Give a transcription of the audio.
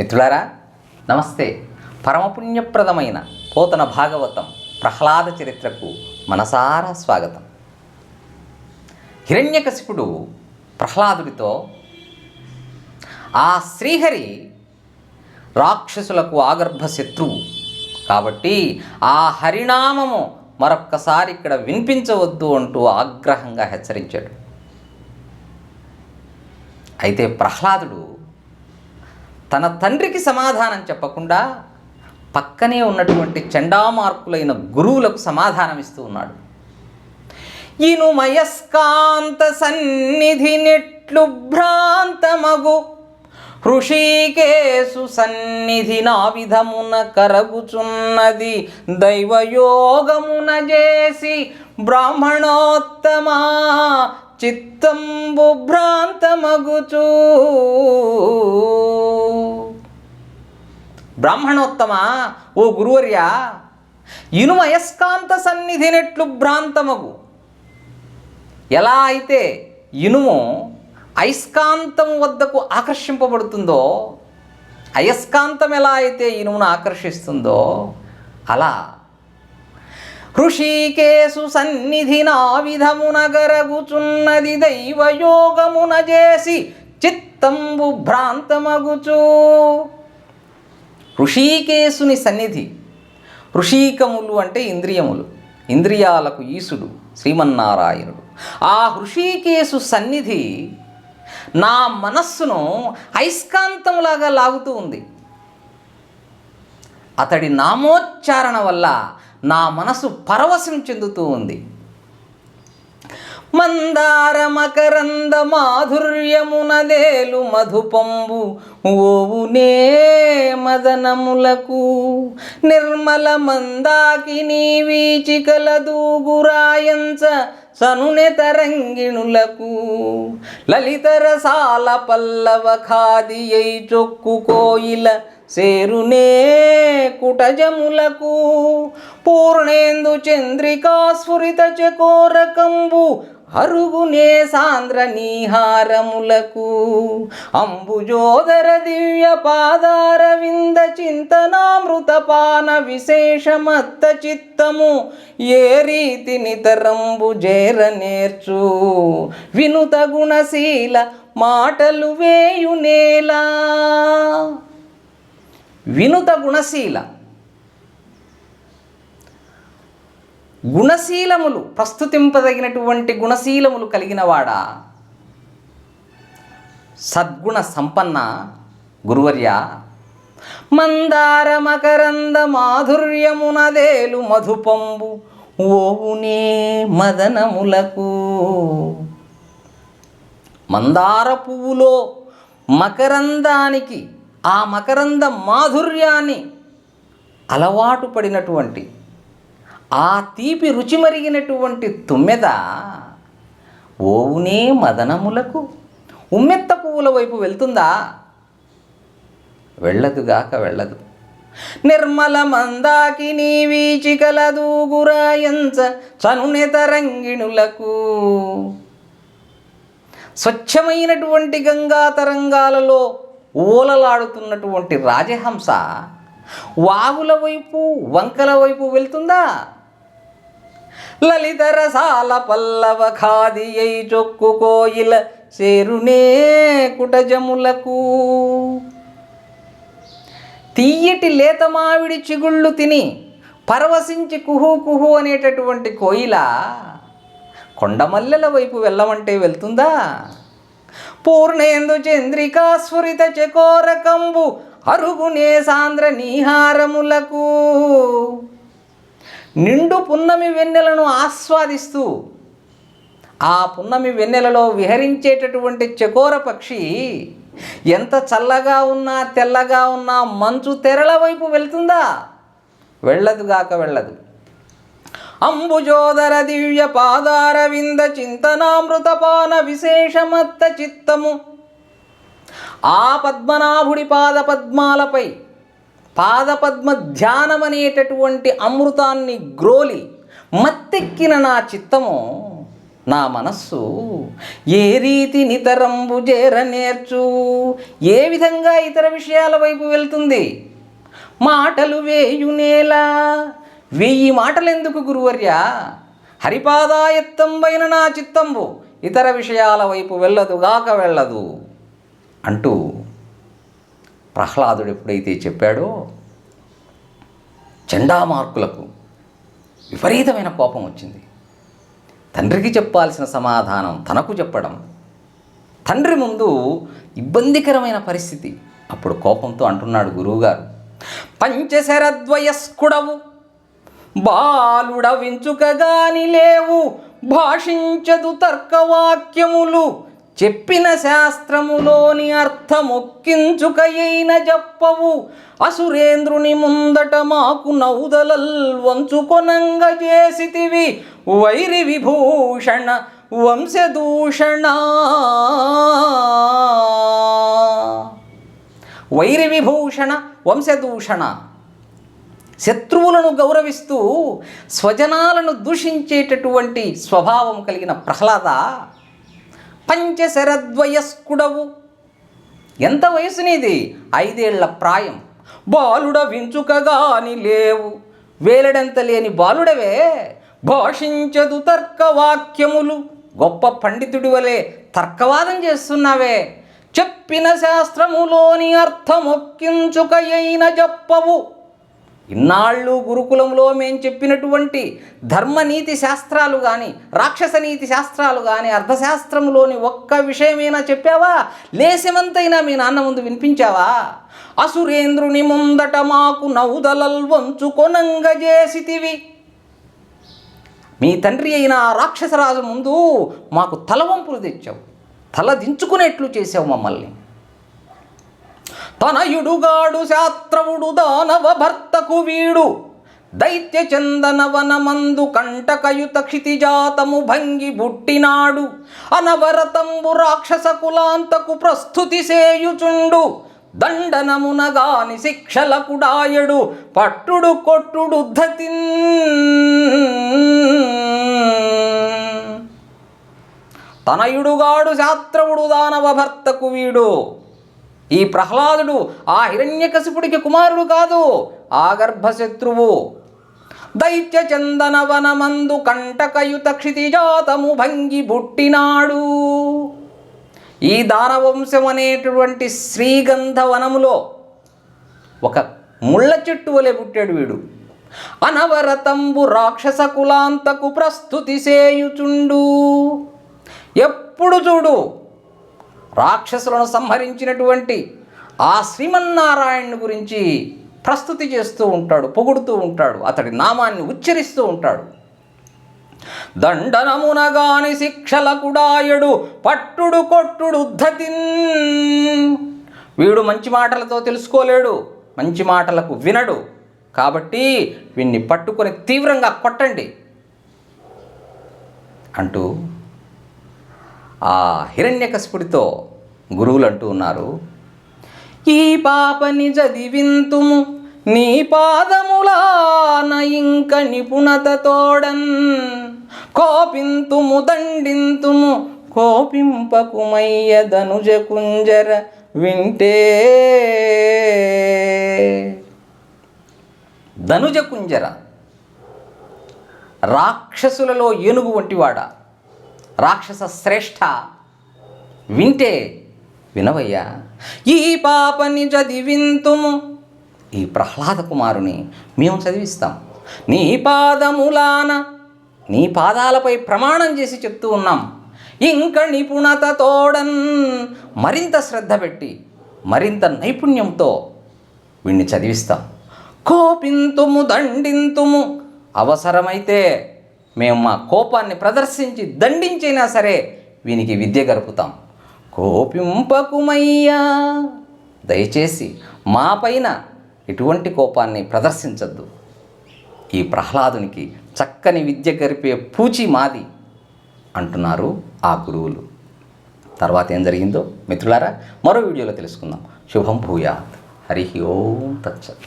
మిత్రులారా నమస్తే. పరమపుణ్యప్రదమైన పోతన భాగవతం ప్రహ్లాద చరిత్రకు మనసారా స్వాగతం. హిరణ్యకశిపుడు ప్రహ్లాదుడితో ఆ శ్రీహరి రాక్షసులకు ఆగర్భ శత్రువు. కాబట్టి ఆ హరినామము మరొక్కసారి ఇక్కడ వినిపించవద్దు అంటూ ఆగ్రహంగా హెచ్చరించాడు. అయితే ప్రహ్లాదుడు తన తండ్రికి సమాధానం చెప్పకుండా పక్కనే ఉన్నటువంటి చండామార్కులైన గురువులకు సమాధానం ఇస్తూ ఉన్నాడు. ఇనుమయస్కాంత సన్నిధి నెట్లు భ్రాంతమగు హృషికేశు సన్నిధి నా విధమున కరగుచున్నది దైవయోగమున చేసి బ్రాహ్మణోత్తమా చిత్తంబు భ్రాంతమగుచూ. బ్రాహ్మణోత్తమా ఓ గురువర్య ఇనుమ అయస్కాంత సన్నిధినట్లు భ్రాంతమగు. ఎలా అయితే ఇనుము అయస్కాంతం వద్దకు ఆకర్షింపబడుతుందో అయస్కాంతం ఎలా అయితే ఇనుమును ఆకర్షిస్తుందో అలా ఋషికేశు సన్నిధి నా విధమున గరగుచున్నది దైవయోగమున చేసి చిత్తంబు భ్రాంతమగుచు. ఋషికేశుని సన్నిధి. ఋషికములు అంటే ఇంద్రియములు. ఇంద్రియాలకు ఈశుడు శ్రీమన్నారాయణుడు. ఆ హృషికేశు సన్నిధి నా మనస్సును అయస్కాంతంలాగా లాగుతూ ఉంది. అతడి నామోచ్చారణ వల్ల నా మనసు పరవశం చెందుతూ ఉంది. మందార మకరంద మాధుర్యమునదేలు మధుపంబు ఓవునే మదనములకు. నిర్మల మందాకిని వీచికల దూగురాయంచ సనునే తరంగిణులకు. లలితరసాల పల్లవ ఖాదియై చొక్కు కోయిల సేరునే కుటజములకు పూర్ణేందు చంద్రికా స్ఫురిత చకోరకంబు అరుగునే సాంద్ర నీహారములకు. అంబుజోదర దివ్య పాదార వింద చింతనామృతపాన విశేషమత్త చిత్తము ఏ రీతి నితరంబు జేర నేర్చు. వినుత గుణశీల మాటలు వేయునేలా. వినుత గుణశీల. గుణశీలములు ప్రస్తుతింపదగినటువంటి గుణశీలములు కలిగినవాడా? సద్గుణ సంపన్న గురువర్య మందార మకరంద మాధుర్యమునదేలు మధుపంబు ఓవునే మదనములకు. మందార పువ్వులో మకరందానికి ఆ మకరంద మాధుర్యాన్ని అలవాటు పడినటువంటి ఆ తీపి రుచి మరిగినటువంటి తుమ్మెద ఓవునే మదనములకు ఉమ్మెత్త పువ్వుల వైపు వెళ్తుందా? వెళ్ళదుగాక వెళ్ళదు. నిర్మల మందాకిని వీచికల గురాయంచ చనునే తరంగిణులకు. స్వచ్ఛమైనటువంటి గంగా తరంగాలలో ఓలలాడుతున్నటువంటి రాజహంస వాగుల వైపు వంకల వైపు వెళ్తుందా? లలిత రసాల పల్లవ ఖాది అయి చొక్కు కోయిల చేరునే కుటజములకు. తీయటి లేత మావిడి చిగుళ్ళు తిని పరవశించి కుహు కుహు అనేటటువంటి కోయిల కొండమల్లెల వైపు వెళ్ళమంటే వెళ్తుందా? పూర్ణేందు చంద్రికా స్ఫురిత చకోరకంబు అరుగునే సాంద్ర నీహారములకు. నిండు పున్నమి వెన్నెలను ఆస్వాదిస్తూ ఆ పున్నమి వెన్నెలలో విహరించేటటువంటి చకోర పక్షి ఎంత చల్లగా ఉన్నా తెల్లగా ఉన్నా మంచు తెరల వైపు వెళ్తుందా? వెళ్ళదుగాక వెళ్ళదు. అంబుజోదర దివ్య పాదారవింద చింతనామృతపాన విశేషమత్త చిత్తము. ఆ పద్మనాభుడి పాద పద్మాలపై పాదపద్మ ధ్యానం అనేటటువంటి అమృతాన్ని గ్రోలి మత్తెక్కిన నా చిత్తము నా మనస్సు ఏ రీతి నితరంబు చేర నేర్చు ఏ విధంగా ఇతర విషయాల వైపు వెళ్తుంది? మాటలు వేయునేలా వెయ్యి మాటలు ఎందుకు గురువర్య? హరిపాదాయత్తంబైన నా చిత్తంబు ఇతర విషయాల వైపు వెళ్ళదు గాక వెళ్ళదు. అంటూ ప్రహ్లాదుడు ఎప్పుడైతే చెప్పాడో చండామార్కులకు విపరీతమైన కోపం వచ్చింది. తండ్రికి చెప్పాల్సిన సమాధానం తనకు చెప్పడం తండ్రి ముందు ఇబ్బందికరమైన పరిస్థితి. అప్పుడు కోపంతో అంటున్నాడు గురువుగారు పంచశరద్వయస్కుడవు. బాలుడవించుకగాని లేవు. భాషించదు తర్కవాక్యములు. చెప్పిన శాస్త్రములోని అర్థమొక్కించుకయైన చెప్పవు అసురేంద్రుని ముందట మాకు నౌదలల్ వంచుకొనంగ చేసితివి. వైరి విభూషణ వంశదూషణ. వైరి విభూషణ వంశదూషణ. శత్రువులను గౌరవిస్తూ స్వజనాలను దూషించేటటువంటి స్వభావం కలిగిన ప్రహ్లాద పంచశరద్వయస్కుడవు. ఎంత వయసు నీది? ఐదేళ్ళ ప్రాయం. బాలుడ వించుకగాని లేవు. వేలడంత లేని బాలుడవే. భాషించదు తర్కవాక్యములు. గొప్ప పండితుడి వలె తర్కవాదం చేస్తున్నావే. చెప్పిన శాస్త్రములోని అర్థమొక్కించుకయైన చెప్పవు ఇన్నాళ్ళు గురుకులంలో మేం చెప్పినటువంటి ధర్మనీతి శాస్త్రాలు కానీ రాక్షస నీతి శాస్త్రాలు కానీ అర్థశాస్త్రంలోని ఒక్క విషయమైనా చెప్పావా? లేశమంతైనా మీ నాన్న ముందు వినిపించావా? అసురేంద్రుని ముందట మాకు నౌదలల్వంచుకొనంగజేసితివి మీ తండ్రి అయిన రాక్షసరాజు ముందు మాకు తలవంపులు తెచ్చావు. తల దించుకునేట్లు చేసావు మమ్మల్ని. తనయుడుగాడు శాస్త్రవుడు దానవ భర్తకు వీడు. దైత్య చందనవనమందు కంటకయుత క్షితిజాతము భంగి బుట్టినాడు. అనవరతంబు రాక్షస కులాంతకు ప్రస్తుతి సేయుచుండు. దండనమునగాని శిక్షలకుడాయడు. పట్టుడు కొట్టుడు ధతిన్. తనయుడుగాడు శాస్త్రవుడు దానవ భర్తకు వీడు. ఈ ప్రహ్లాదుడు ఆ హిరణ్యకశిపుడికి కుమారుడు కాదు ఆ గర్భశత్రువు. దైత్య చందనవనమందు కంటకయుత క్షితిజాతము భంగి బుట్టినాడు ఈ దానవంశం అనేటువంటి శ్రీగంధవనములో ఒక ముళ్ళ చెట్టు వలె పుట్టాడు వీడు. అనవరతంబు రాక్షస కులాంతకు ప్రస్తుతి సేయుచుండు. ఎప్పుడు చూడు రాక్షసులను సంహరించినటువంటి ఆ శ్రీమన్నారాయణుని గురించి ప్రస్తుతి చేస్తూ ఉంటాడు పొగుడుతూ ఉంటాడు అతడి నామాన్ని ఉచ్చరిస్తూ ఉంటాడు. దండనమునగాని శిక్షలకుడాయడు పట్టుడు కొట్టుడు ఉద్ధతిన్. వీడు మంచి మాటలతో తెలుసుకోలేడు మంచి మాటలకు వినడు. కాబట్టి వీణ్ణి పట్టుకొని తీవ్రంగా కొట్టండి అంటూ ఆ హిరణ్యకశిపుడితో గురువులు అంటూ ఉన్నారు ఈ పాపని చదివింతుము నీ పాదములాన ఇంక నిపుణత తోడన్. కోపింతుము దండింతుము కోపింపకుమయ్య ధనుజ కుంజర వింటే. ధనుజ కుంజర రాక్షసులలో ఏనుగు వంటివాడా? రాక్షస శ్రేష్ఠ వింటే వినవయ్యా. ఈ పాపని చదివింతుము. ఈ ప్రహ్లాద కుమారుని మేము చదివిస్తాం. నీ పాదములాన నీ పాదాలపై ప్రమాణం చేసి చెప్తూ ఉన్నాం. ఇంక నిపుణత తోడన్ మరింత శ్రద్ధ పెట్టి మరింత నైపుణ్యంతో వీణ్ణి చదివిస్తాం. కోపింతుము దండింతుము అవసరమైతే మేము మా కోపాన్ని ప్రదర్శించి దండించైనా సరే వీనికి విద్య గరుపుతాం. కోపింపకుమయ్యా దయచేసి మా పైన ఎటువంటి కోపాన్ని ప్రదర్శించద్దు. ఈ ప్రహ్లాదునికి చక్కని విద్య గరిపే పూచి మాది అంటున్నారు ఆ గురువులు. తర్వాత ఏం జరిగిందో మిత్రులారా మరో వీడియోలో తెలుసుకుందాం. శుభం భూయాత్. హరి ఓం తచ్చత్